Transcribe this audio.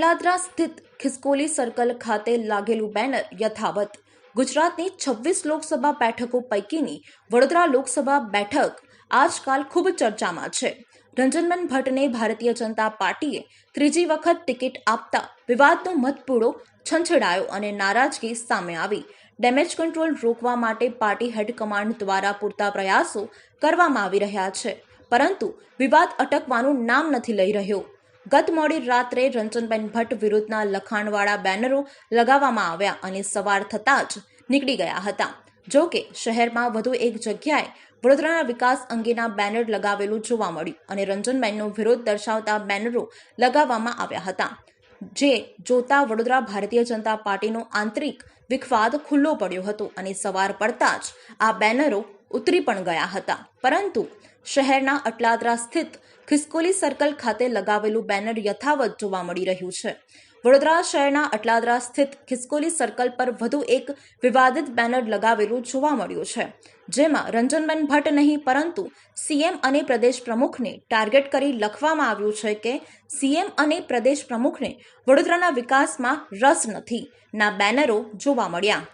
લાદરા સ્થિત ખિસકોલી સર્કલ ખાતે લાગેલું બેનર યથાવત. ગુજરાતની છવ્વીસ લોકસભા બેઠકો પૈકીની વડોદરા લોકસભા બેઠક આજકાલ ખૂબ ચર્ચામાં છે. રંજનબેન ભટ્ટને ભારતીય જનતા પાર્ટીએ ત્રીજી વખત ટિકિટ આપતા વિવાદનો મતપૂળો છંછડાયો અને નારાજગી સામે આવી. ડેમેજ કંટ્રોલ રોકવા માટે પાર્ટી હાઈકમાન્ડ દ્વારા પૂરતા પ્રયાસો કરવામાં આવી રહ્યા છે. પરંતુ વિવાદ અટકવાનું નામ નથી લઈ રહ્યો. ગત મોડી રાત્રે રંજનબેન ભટ્ટ વિરુદ્ધના લખાણવાળા બેનરો લગાવવામાં આવ્યા અને સવાર થતાં જ નીકળી ગયા હતા. જો કે શહેરમાં વધુ એક જગ્યાએ વડોદરાના વિકાસ અંગેના બેનર લગાવેલું જોવા મળ્યું અને રંજનબેનનો વિરોધ દર્શાવતા બેનરો લગાવવામાં આવ્યા હતા. જે જોતા વડોદરા ભારતીય જનતા પાર્ટીનો આંતરિક વિખવાદ ખુલ્લો પડ્યો હતો અને સવાર પડતા જ આ બેનરો ઉતરી પણ ગયા હતા. પરંતુ શહેરના અટલાદરા સ્થિત ખિસકોલી સર્કલ ખાતે લગાવેલું બેનર યથાવત જોવા મળી રહ્યું છે. વડોદરા શહેરના અટલાદરા સ્થિત ખિસકોલી સર્કલ પર વધુ એક વિવાદિત બેનર લગાવેલું જોવા મળ્યું છે. જેમાં રંજનબેન ભટ્ટ નહીં, પરંતુ સીએમ અને પ્રદેશ પ્રમુખને ટાર્ગેટ કરી લખવામાં આવ્યું છે કે સીએમ અને પ્રદેશ પ્રમુખને વડોદરાના વિકાસમાં રસ નથી. ના બેનરો જોવા મળ્યા.